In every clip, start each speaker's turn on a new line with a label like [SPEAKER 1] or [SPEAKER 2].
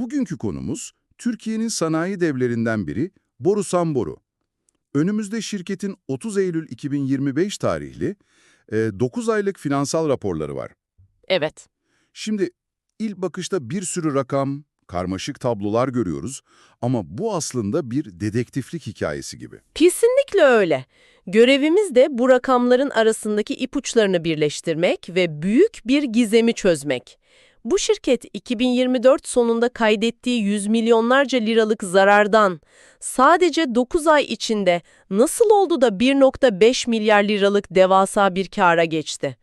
[SPEAKER 1] Bugünkü konumuz Türkiye'nin sanayi devlerinden biri Borusan Boru. Önümüzde şirketin 30 Eylül 2025 tarihli e, 9 aylık finansal raporları var.
[SPEAKER 2] Evet.
[SPEAKER 1] Şimdi ilk bakışta bir sürü rakam, karmaşık tablolar görüyoruz ama bu aslında bir dedektiflik hikayesi gibi.
[SPEAKER 2] Kesinlikle öyle. Görevimiz de bu rakamların arasındaki ipuçlarını birleştirmek ve büyük bir gizemi çözmek. Bu şirket 2024 sonunda kaydettiği yüz milyonlarca liralık zarardan sadece 9 ay içinde nasıl oldu da 1.5 milyar liralık devasa bir kâra geçti?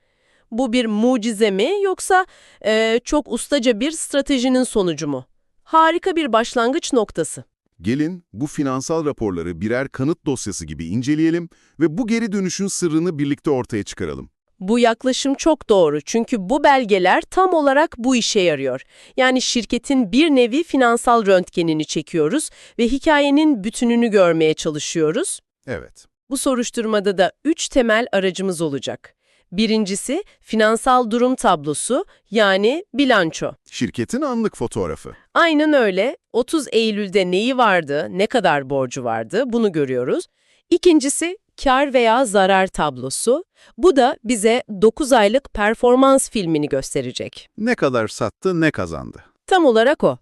[SPEAKER 2] Bu bir mucize mi yoksa eee, çok ustaca bir stratejinin sonucu mu? Harika bir başlangıç noktası.
[SPEAKER 1] Gelin bu finansal raporları birer kanıt dosyası gibi inceleyelim ve bu geri dönüşün sırrını birlikte ortaya çıkaralım.
[SPEAKER 2] Bu yaklaşım çok doğru çünkü bu belgeler tam olarak bu işe yarıyor. Yani şirketin bir nevi finansal röntgenini çekiyoruz ve hikayenin bütününü görmeye çalışıyoruz.
[SPEAKER 1] Evet.
[SPEAKER 2] Bu soruşturmada da üç temel aracımız olacak. Birincisi finansal durum tablosu yani bilanço.
[SPEAKER 1] Şirketin anlık fotoğrafı.
[SPEAKER 2] Aynen öyle. 30 Eylül'de neyi vardı, ne kadar borcu vardı bunu görüyoruz. İkincisi kar veya zarar tablosu. Bu da bize 9 aylık performans filmini gösterecek.
[SPEAKER 1] Ne kadar sattı, ne kazandı.
[SPEAKER 2] Tam olarak o.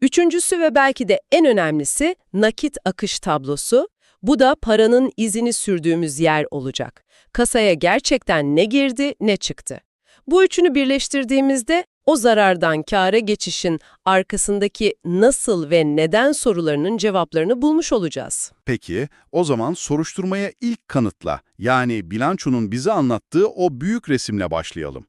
[SPEAKER 2] Üçüncüsü ve belki de en önemlisi nakit akış tablosu. Bu da paranın izini sürdüğümüz yer olacak. Kasaya gerçekten ne girdi ne çıktı. Bu üçünü birleştirdiğimizde o zarardan kâra geçişin arkasındaki nasıl ve neden sorularının cevaplarını bulmuş olacağız.
[SPEAKER 1] Peki, o zaman soruşturmaya ilk kanıtla, yani bilançonun bize anlattığı o büyük resimle başlayalım.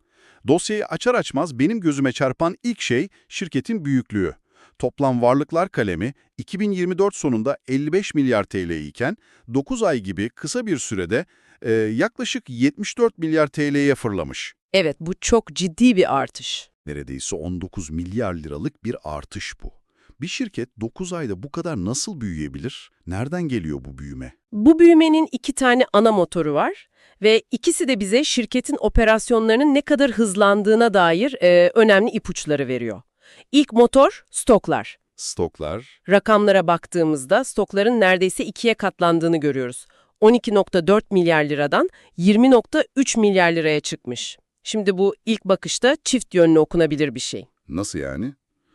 [SPEAKER 1] Dosyayı açar açmaz benim gözüme çarpan ilk şey şirketin büyüklüğü. Toplam varlıklar kalemi 2024 sonunda 55 milyar TL iken 9 ay gibi kısa bir sürede e, yaklaşık 74 milyar TL'ye fırlamış.
[SPEAKER 2] Evet bu çok ciddi bir artış.
[SPEAKER 1] Neredeyse 19 milyar liralık bir artış bu. Bir şirket 9 ayda bu kadar nasıl büyüyebilir? Nereden geliyor bu büyüme?
[SPEAKER 2] Bu büyümenin iki tane ana motoru var ve ikisi de bize şirketin operasyonlarının ne kadar hızlandığına dair e, önemli ipuçları veriyor. İlk motor stoklar.
[SPEAKER 1] Stoklar,
[SPEAKER 2] Rakamlara baktığımızda stokların neredeyse ikiye katlandığını görüyoruz. 12.4 milyar liradan 20.3 milyar liraya çıkmış. Şimdi bu ilk bakışta çift yönlü okunabilir bir şey.
[SPEAKER 1] Nasıl yani?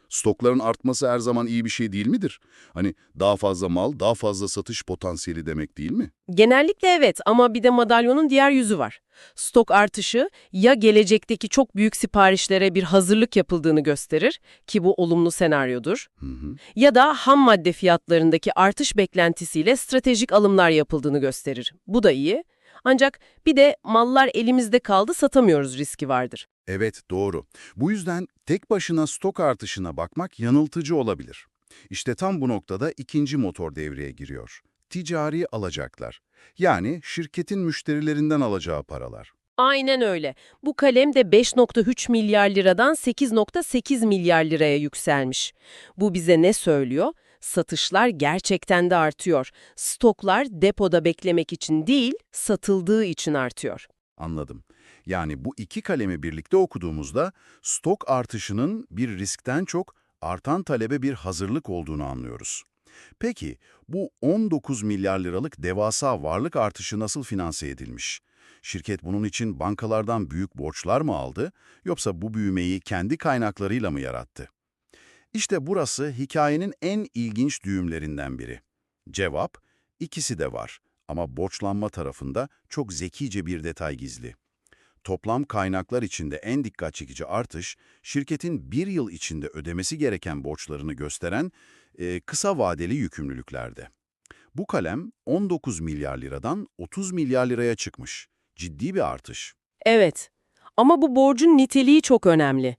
[SPEAKER 1] Stokların artması her zaman iyi bir şey değil midir? Hani daha fazla mal, daha fazla satış potansiyeli demek değil mi?
[SPEAKER 2] Genellikle evet ama bir de madalyonun diğer yüzü var. Stok artışı ya gelecekteki çok büyük siparişlere bir hazırlık yapıldığını gösterir ki bu olumlu senaryodur
[SPEAKER 1] Hı hı.
[SPEAKER 2] ya da ham madde fiyatlarındaki artış beklentisiyle stratejik alımlar yapıldığını gösterir. Bu da iyi. Ancak bir de mallar elimizde kaldı satamıyoruz riski vardır.
[SPEAKER 1] Evet, doğru. Bu yüzden tek başına stok artışına bakmak yanıltıcı olabilir. İşte tam bu noktada ikinci motor devreye giriyor. Ticari alacaklar. Yani şirketin müşterilerinden alacağı paralar.
[SPEAKER 2] Aynen öyle. Bu kalem de 5.3 milyar liradan 8.8 milyar liraya yükselmiş. Bu bize ne söylüyor? Satışlar gerçekten de artıyor. Stoklar depoda beklemek için değil, satıldığı için artıyor.
[SPEAKER 1] Anladım. Yani bu iki kalemi birlikte okuduğumuzda stok artışının bir riskten çok artan talebe bir hazırlık olduğunu anlıyoruz. Peki bu 19 milyar liralık devasa varlık artışı nasıl finanse edilmiş? Şirket bunun için bankalardan büyük borçlar mı aldı yoksa bu büyümeyi kendi kaynaklarıyla mı yarattı? İşte burası hikayenin en ilginç düğümlerinden biri. Cevap, ikisi de var ama borçlanma tarafında çok zekice bir detay gizli. Toplam kaynaklar içinde en dikkat çekici artış, şirketin bir yıl içinde ödemesi gereken borçlarını gösteren e, kısa vadeli yükümlülüklerde. Bu kalem 19 milyar liradan 30 milyar liraya çıkmış. Ciddi bir artış.
[SPEAKER 2] Evet. Ama bu borcun niteliği çok önemli.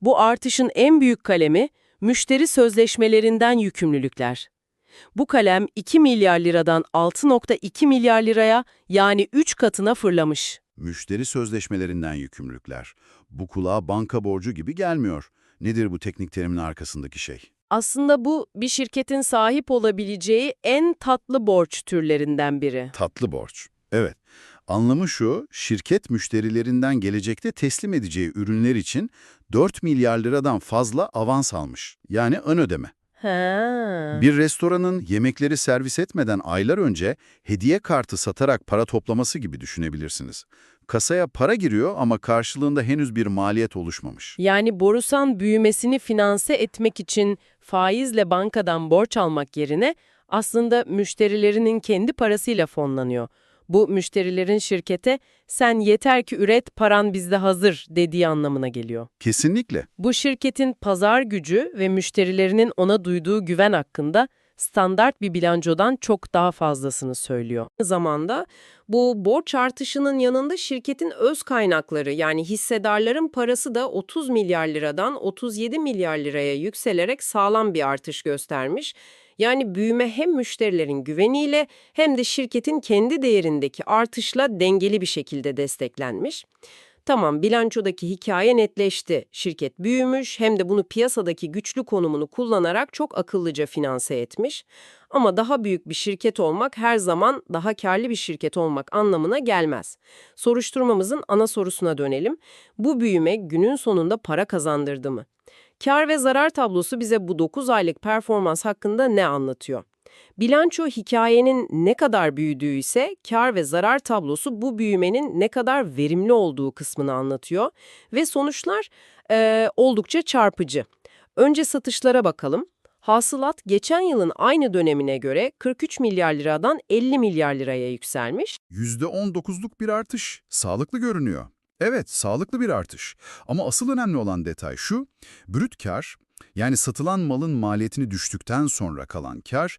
[SPEAKER 2] Bu artışın en büyük kalemi müşteri sözleşmelerinden yükümlülükler. Bu kalem 2 milyar liradan 6.2 milyar liraya yani 3 katına fırlamış.
[SPEAKER 1] Müşteri sözleşmelerinden yükümlülükler. Bu kulağa banka borcu gibi gelmiyor. Nedir bu teknik terimin arkasındaki şey?
[SPEAKER 2] Aslında bu bir şirketin sahip olabileceği en tatlı borç türlerinden biri.
[SPEAKER 1] Tatlı borç. Evet. Anlamı şu, şirket müşterilerinden gelecekte teslim edeceği ürünler için 4 milyar liradan fazla avans almış. Yani ön ödeme.
[SPEAKER 2] Ha.
[SPEAKER 1] Bir restoranın yemekleri servis etmeden aylar önce hediye kartı satarak para toplaması gibi düşünebilirsiniz. Kasaya para giriyor ama karşılığında henüz bir maliyet oluşmamış.
[SPEAKER 2] Yani Borusan büyümesini finanse etmek için faizle bankadan borç almak yerine aslında müşterilerinin kendi parasıyla fonlanıyor. Bu müşterilerin şirkete sen yeter ki üret paran bizde hazır dediği anlamına geliyor.
[SPEAKER 1] Kesinlikle.
[SPEAKER 2] Bu şirketin pazar gücü ve müşterilerinin ona duyduğu güven hakkında standart bir bilançodan çok daha fazlasını söylüyor. Zamanda bu borç artışının yanında şirketin öz kaynakları yani hissedarların parası da 30 milyar liradan 37 milyar liraya yükselerek sağlam bir artış göstermiş. Yani büyüme hem müşterilerin güveniyle hem de şirketin kendi değerindeki artışla dengeli bir şekilde desteklenmiş. Tamam bilançodaki hikaye netleşti. Şirket büyümüş hem de bunu piyasadaki güçlü konumunu kullanarak çok akıllıca finanse etmiş. Ama daha büyük bir şirket olmak her zaman daha karlı bir şirket olmak anlamına gelmez. Soruşturmamızın ana sorusuna dönelim. Bu büyüme günün sonunda para kazandırdı mı? Kar ve zarar tablosu bize bu 9 aylık performans hakkında ne anlatıyor? Bilanço hikayenin ne kadar büyüdüğü ise kar ve zarar tablosu bu büyümenin ne kadar verimli olduğu kısmını anlatıyor ve sonuçlar eee, oldukça çarpıcı. Önce satışlara bakalım. Hasılat geçen yılın aynı dönemine göre 43 milyar liradan 50 milyar liraya yükselmiş.
[SPEAKER 1] %19'luk bir artış. Sağlıklı görünüyor. Evet, sağlıklı bir artış. Ama asıl önemli olan detay şu, brüt kar, yani satılan malın maliyetini düştükten sonra kalan kar,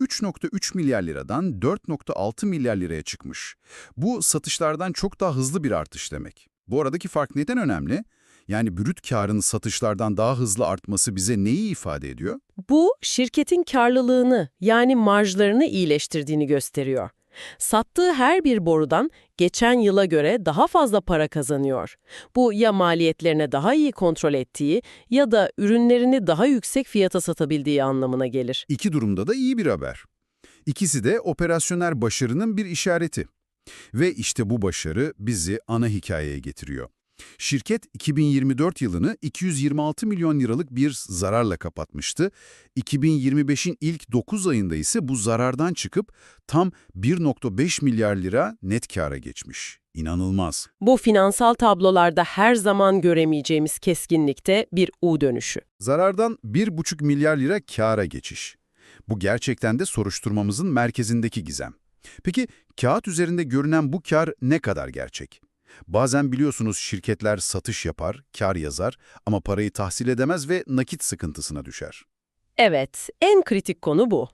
[SPEAKER 1] 3.3 milyar liradan 4.6 milyar liraya çıkmış. Bu satışlardan çok daha hızlı bir artış demek. Bu aradaki fark neden önemli? Yani brüt karın satışlardan daha hızlı artması bize neyi ifade ediyor?
[SPEAKER 2] Bu şirketin karlılığını yani marjlarını iyileştirdiğini gösteriyor. Sattığı her bir borudan geçen yıla göre daha fazla para kazanıyor. Bu ya maliyetlerine daha iyi kontrol ettiği ya da ürünlerini daha yüksek fiyata satabildiği anlamına gelir.
[SPEAKER 1] İki durumda da iyi bir haber. İkisi de operasyonel başarının bir işareti. Ve işte bu başarı bizi ana hikayeye getiriyor. Şirket 2024 yılını 226 milyon liralık bir zararla kapatmıştı. 2025'in ilk 9 ayında ise bu zarardan çıkıp tam 1.5 milyar lira net kâra geçmiş. İnanılmaz.
[SPEAKER 2] Bu finansal tablolarda her zaman göremeyeceğimiz keskinlikte bir U dönüşü.
[SPEAKER 1] Zarardan 1,5 milyar lira kâra geçiş. Bu gerçekten de soruşturmamızın merkezindeki gizem. Peki kağıt üzerinde görünen bu kar ne kadar gerçek? Bazen biliyorsunuz şirketler satış yapar, kar yazar ama parayı tahsil edemez ve nakit sıkıntısına düşer.
[SPEAKER 2] Evet, en kritik konu bu.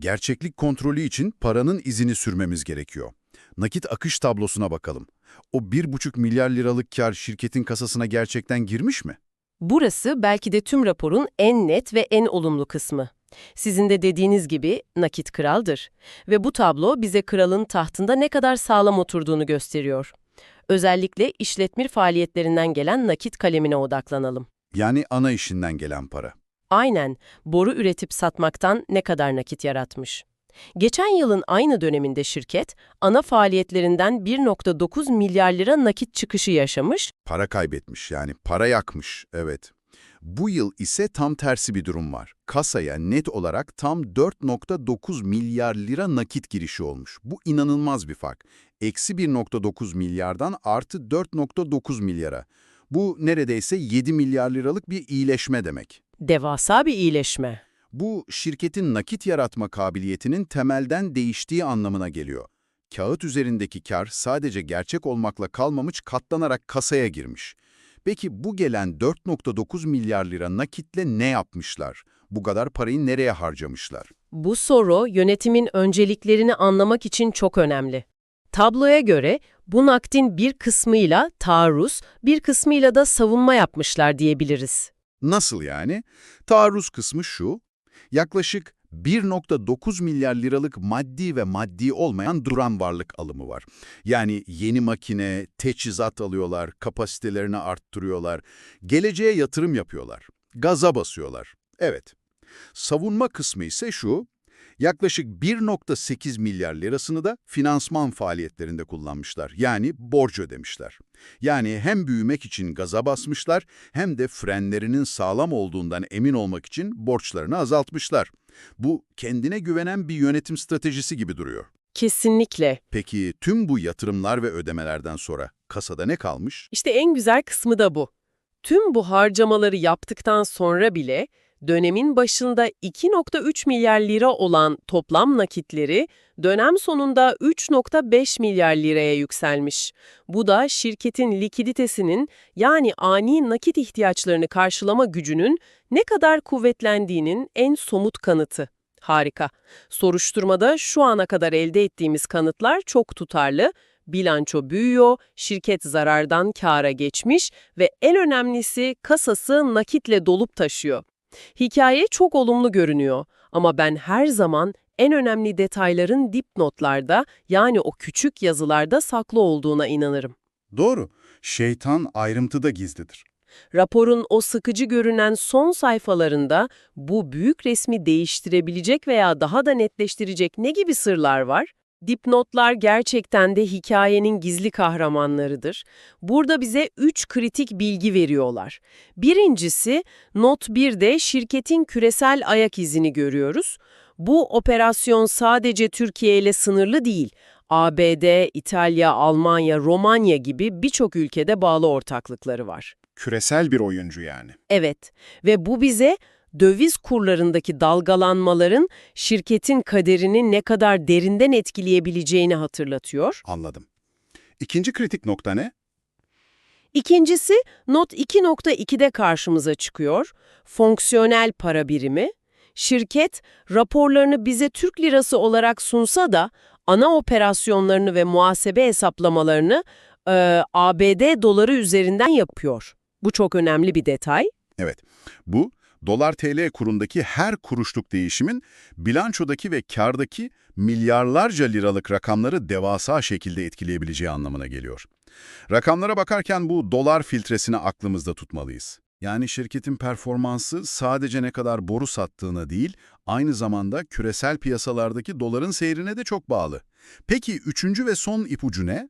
[SPEAKER 1] Gerçeklik kontrolü için paranın izini sürmemiz gerekiyor. Nakit akış tablosuna bakalım. O 1,5 milyar liralık kar şirketin kasasına gerçekten girmiş mi?
[SPEAKER 2] Burası belki de tüm raporun en net ve en olumlu kısmı. Sizin de dediğiniz gibi nakit kraldır. Ve bu tablo bize kralın tahtında ne kadar sağlam oturduğunu gösteriyor. Özellikle işletmir faaliyetlerinden gelen nakit kalemine odaklanalım.
[SPEAKER 1] Yani ana işinden gelen para.
[SPEAKER 2] Aynen, boru üretip satmaktan ne kadar nakit yaratmış. Geçen yılın aynı döneminde şirket, ana faaliyetlerinden 1.9 milyar lira nakit çıkışı yaşamış,
[SPEAKER 1] Para kaybetmiş yani para yakmış, evet. Bu yıl ise tam tersi bir durum var. Kasaya net olarak tam 4.9 milyar lira nakit girişi olmuş. Bu inanılmaz bir fark. Eksi 1.9 milyardan artı 4.9 milyara. Bu neredeyse 7 milyar liralık bir iyileşme demek.
[SPEAKER 2] devasa bir iyileşme.
[SPEAKER 1] Bu şirketin nakit yaratma kabiliyetinin temelden değiştiği anlamına geliyor. Kağıt üzerindeki kar sadece gerçek olmakla kalmamış katlanarak kasaya girmiş. Peki bu gelen 4.9 milyar lira nakitle ne yapmışlar? Bu kadar parayı nereye harcamışlar?
[SPEAKER 2] Bu soru yönetimin önceliklerini anlamak için çok önemli. Tabloya göre bu nakdin bir kısmıyla taarruz, bir kısmıyla da savunma yapmışlar diyebiliriz.
[SPEAKER 1] Nasıl yani? Taarruz kısmı şu, yaklaşık 1.9 milyar liralık maddi ve maddi olmayan duran varlık alımı var. Yani yeni makine, teçhizat alıyorlar, kapasitelerini arttırıyorlar, geleceğe yatırım yapıyorlar, gaza basıyorlar. Evet. Savunma kısmı ise şu, Yaklaşık 1.8 milyar lirasını da finansman faaliyetlerinde kullanmışlar. Yani borç ödemişler. Yani hem büyümek için gaza basmışlar hem de frenlerinin sağlam olduğundan emin olmak için borçlarını azaltmışlar. Bu kendine güvenen bir yönetim stratejisi gibi duruyor.
[SPEAKER 2] Kesinlikle.
[SPEAKER 1] Peki tüm bu yatırımlar ve ödemelerden sonra kasada ne kalmış?
[SPEAKER 2] İşte en güzel kısmı da bu. Tüm bu harcamaları yaptıktan sonra bile dönemin başında 2.3 milyar lira olan toplam nakitleri dönem sonunda 3.5 milyar liraya yükselmiş. Bu da şirketin likiditesinin yani ani nakit ihtiyaçlarını karşılama gücünün ne kadar kuvvetlendiğinin en somut kanıtı. Harika. Soruşturmada şu ana kadar elde ettiğimiz kanıtlar çok tutarlı. Bilanço büyüyor, şirket zarardan kâra geçmiş ve en önemlisi kasası nakitle dolup taşıyor. Hikaye çok olumlu görünüyor ama ben her zaman en önemli detayların dipnotlarda yani o küçük yazılarda saklı olduğuna inanırım.
[SPEAKER 1] Doğru. Şeytan ayrıntıda gizlidir.
[SPEAKER 2] Raporun o sıkıcı görünen son sayfalarında bu büyük resmi değiştirebilecek veya daha da netleştirecek ne gibi sırlar var? Dipnotlar gerçekten de hikayenin gizli kahramanlarıdır. Burada bize üç kritik bilgi veriyorlar. Birincisi, not 1'de şirketin küresel ayak izini görüyoruz. Bu operasyon sadece Türkiye ile sınırlı değil. ABD, İtalya, Almanya, Romanya gibi birçok ülkede bağlı ortaklıkları var.
[SPEAKER 1] Küresel bir oyuncu yani.
[SPEAKER 2] Evet ve bu bize döviz kurlarındaki dalgalanmaların şirketin kaderini ne kadar derinden etkileyebileceğini hatırlatıyor.
[SPEAKER 1] Anladım. İkinci kritik nokta ne?
[SPEAKER 2] İkincisi not 2.2'de karşımıza çıkıyor. Fonksiyonel para birimi. Şirket raporlarını bize Türk lirası olarak sunsa da ana operasyonlarını ve muhasebe hesaplamalarını e, ABD doları üzerinden yapıyor. Bu çok önemli bir detay.
[SPEAKER 1] Evet, bu dolar TL kurundaki her kuruşluk değişimin bilançodaki ve kardaki milyarlarca liralık rakamları devasa şekilde etkileyebileceği anlamına geliyor. Rakamlara bakarken bu dolar filtresini aklımızda tutmalıyız. Yani şirketin performansı sadece ne kadar boru sattığına değil, aynı zamanda küresel piyasalardaki doların seyrine de çok bağlı. Peki üçüncü ve son ipucu ne?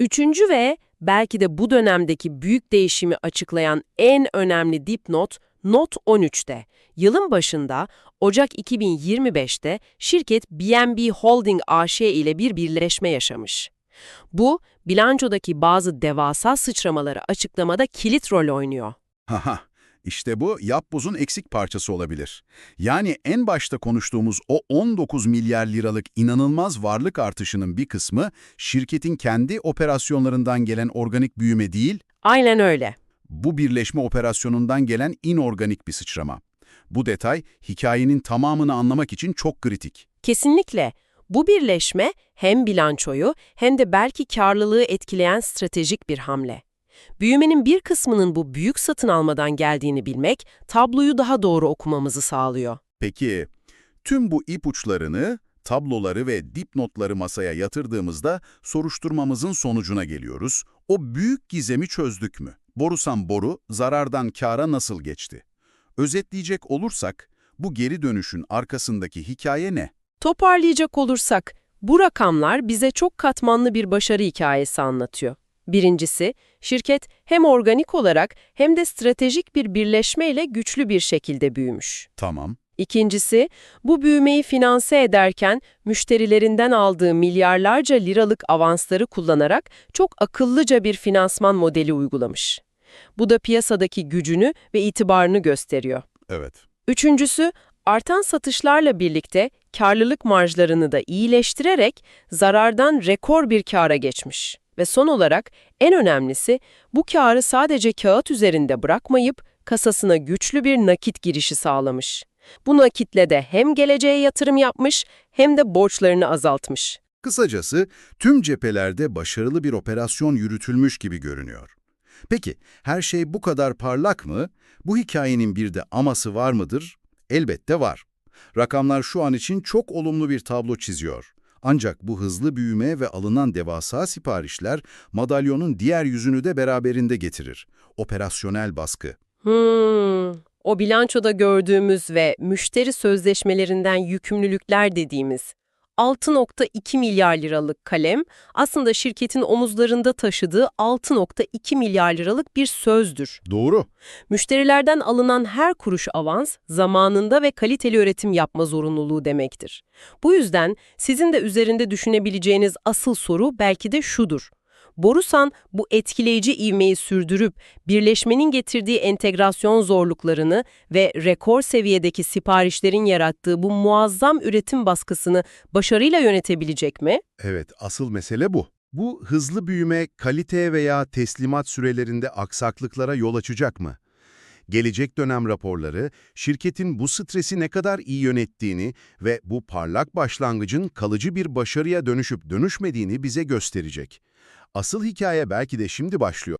[SPEAKER 2] Üçüncü ve belki de bu dönemdeki büyük değişimi açıklayan en önemli dipnot, not 13'te. Yılın başında Ocak 2025'te şirket BNB Holding AŞ ile bir birleşme yaşamış. Bu, bilançodaki bazı devasa sıçramaları açıklamada kilit rol oynuyor.
[SPEAKER 1] Haha, işte bu yapbozun eksik parçası olabilir. Yani en başta konuştuğumuz o 19 milyar liralık inanılmaz varlık artışının bir kısmı şirketin kendi operasyonlarından gelen organik büyüme değil,
[SPEAKER 2] Aynen öyle.
[SPEAKER 1] Bu birleşme operasyonundan gelen inorganik bir sıçrama. Bu detay hikayenin tamamını anlamak için çok kritik.
[SPEAKER 2] Kesinlikle. Bu birleşme hem bilançoyu hem de belki karlılığı etkileyen stratejik bir hamle. Büyümenin bir kısmının bu büyük satın almadan geldiğini bilmek, tabloyu daha doğru okumamızı sağlıyor.
[SPEAKER 1] Peki, tüm bu ipuçlarını, tabloları ve dipnotları masaya yatırdığımızda soruşturmamızın sonucuna geliyoruz. O büyük gizemi çözdük mü? Borusan boru, zarardan kâra nasıl geçti? Özetleyecek olursak, bu geri dönüşün arkasındaki hikaye ne?
[SPEAKER 2] Toparlayacak olursak, bu rakamlar bize çok katmanlı bir başarı hikayesi anlatıyor. Birincisi, şirket hem organik olarak hem de stratejik bir birleşmeyle güçlü bir şekilde büyümüş.
[SPEAKER 1] Tamam.
[SPEAKER 2] İkincisi, bu büyümeyi finanse ederken müşterilerinden aldığı milyarlarca liralık avansları kullanarak çok akıllıca bir finansman modeli uygulamış. Bu da piyasadaki gücünü ve itibarını gösteriyor.
[SPEAKER 1] Evet.
[SPEAKER 2] Üçüncüsü, artan satışlarla birlikte karlılık marjlarını da iyileştirerek zarardan rekor bir kâra geçmiş. Ve son olarak en önemlisi bu kârı sadece kağıt üzerinde bırakmayıp kasasına güçlü bir nakit girişi sağlamış. Bu nakitle de hem geleceğe yatırım yapmış hem de borçlarını azaltmış.
[SPEAKER 1] Kısacası tüm cephelerde başarılı bir operasyon yürütülmüş gibi görünüyor. Peki her şey bu kadar parlak mı? Bu hikayenin bir de aması var mıdır? Elbette var. Rakamlar şu an için çok olumlu bir tablo çiziyor. Ancak bu hızlı büyüme ve alınan devasa siparişler madalyonun diğer yüzünü de beraberinde getirir. Operasyonel baskı.
[SPEAKER 2] Hmm, O bilançoda gördüğümüz ve müşteri sözleşmelerinden yükümlülükler dediğimiz 6.2 milyar liralık kalem aslında şirketin omuzlarında taşıdığı 6.2 milyar liralık bir sözdür.
[SPEAKER 1] Doğru.
[SPEAKER 2] Müşterilerden alınan her kuruş avans, zamanında ve kaliteli üretim yapma zorunluluğu demektir. Bu yüzden sizin de üzerinde düşünebileceğiniz asıl soru belki de şudur. Borusan bu etkileyici ivmeyi sürdürüp birleşmenin getirdiği entegrasyon zorluklarını ve rekor seviyedeki siparişlerin yarattığı bu muazzam üretim baskısını başarıyla yönetebilecek mi?
[SPEAKER 1] Evet, asıl mesele bu. Bu hızlı büyüme, kalite veya teslimat sürelerinde aksaklıklara yol açacak mı? Gelecek dönem raporları, şirketin bu stresi ne kadar iyi yönettiğini ve bu parlak başlangıcın kalıcı bir başarıya dönüşüp dönüşmediğini bize gösterecek. Asıl hikaye belki de şimdi başlıyor.